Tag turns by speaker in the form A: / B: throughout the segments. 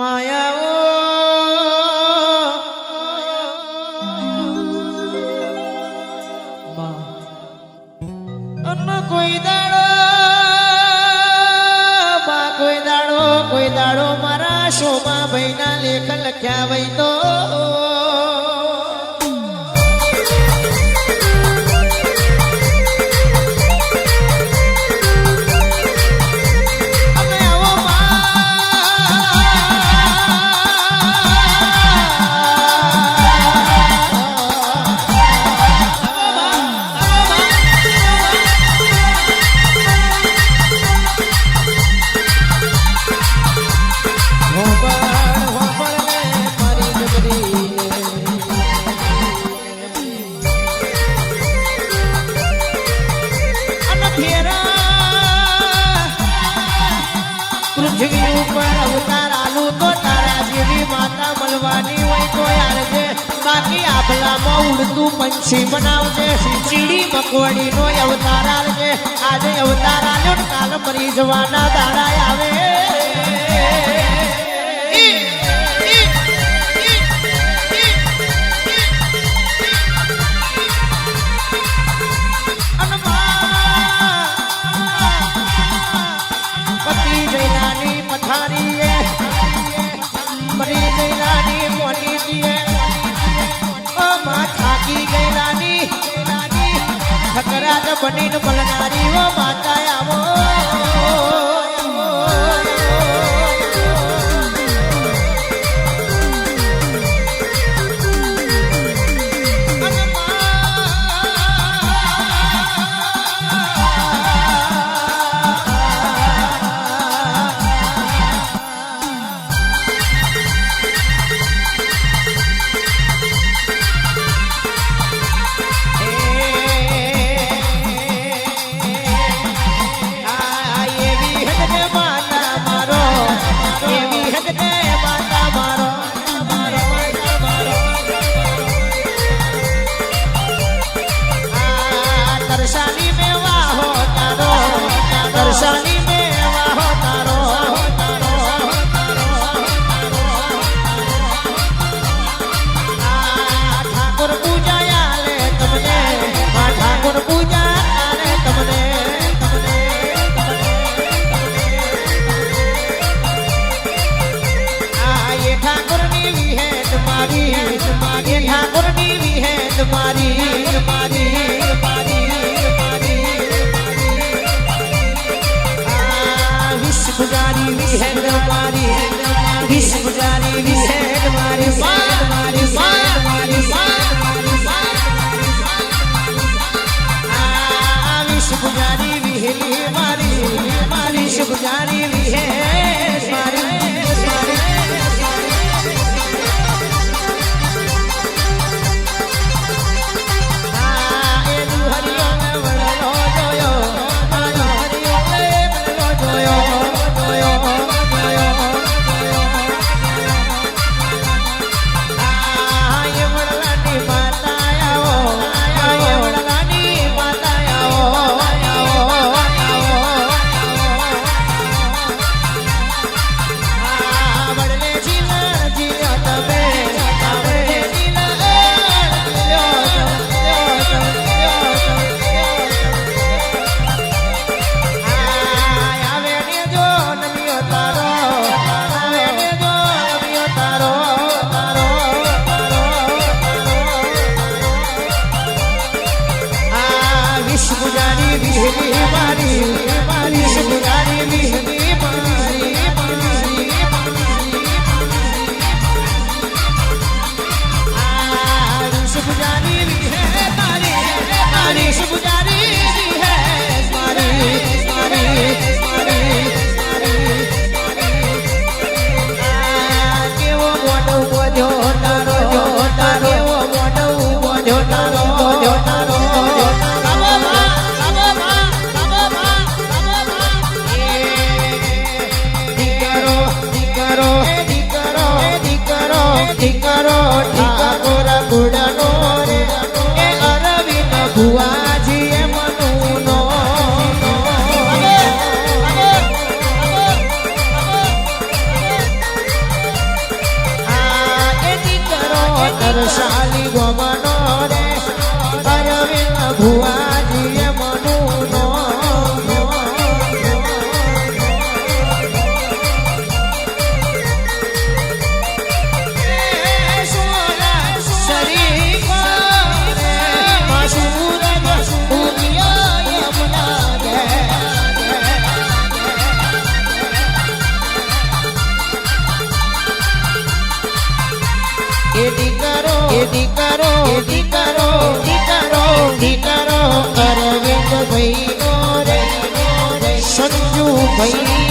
A: માયાઓ. કોઈ દાડો કોઈ દાડો કોઈ દાડો મારા શોમાં ભાઈના લેખ લખ્યા વઈ તો પંછી બનાવજે ચીડી મકવડી નો અવતાર આવજે આજે અવતાર આવ્યો કાલ મરી જવાના દાડા આવે. આ તરસાની મે વાહો તારો તરસાની મે વાહો તારો આ ઠાકોર પૂજા આલે તમને આ ઠાકોર પૂજા આલે તમને તમને આ એ ઠાકોરની વિહેત મારી એ ગુજારી વિહેત મારી વિશ. ગુજારી એ દીકરો એ દીકરો એ દીકરો દીકરો દીકરો અરવિંદ સંજુ ભાઈ.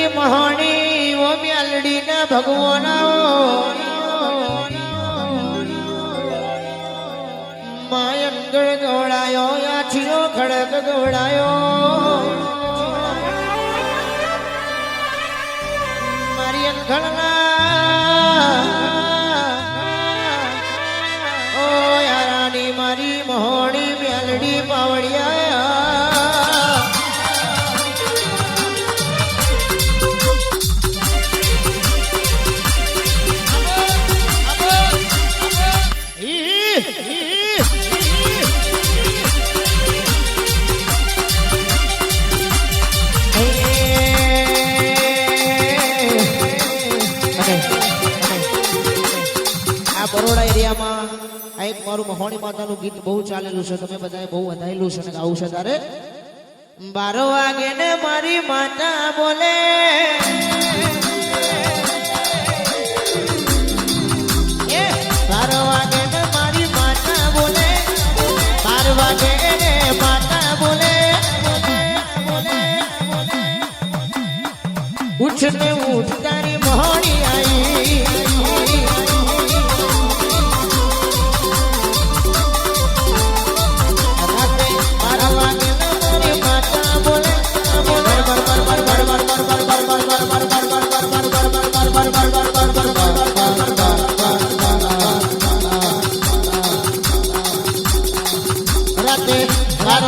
A: મારી મહોણી ઓ મ્યાલડી ના ભગવાના માયંગળ ગોળાયો આઠીઓ ખડક ગોળાયો. મારી અંગળના બરોડા એરિયામાં આ એક મારું મહોણી માતાનું ગીત બહુ ચાલેલું છે. તમે બધાએ બહુ વધારેલું છે ને ગાવું છે તારે બારો વાગે ને મારી માતા બોલે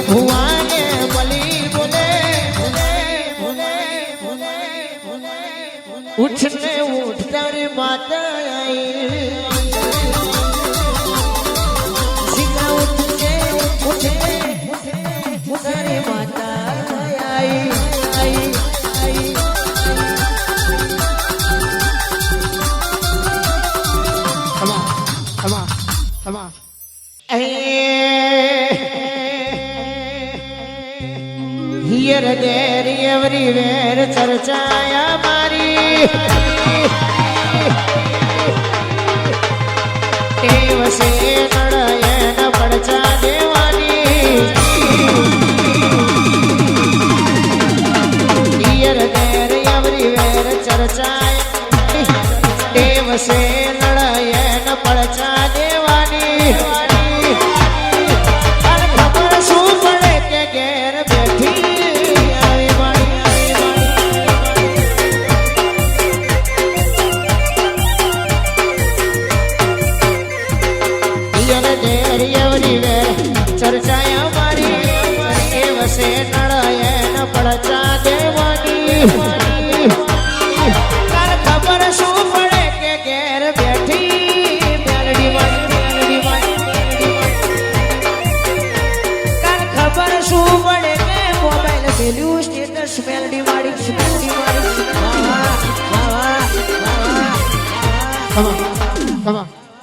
A: 不完。ચર્ચાયા મારી ટેવ છે નળયન પડચા દેવાની. ડિયર દેર એવરીવેર ચર્ચાય.
B: ટેવ છે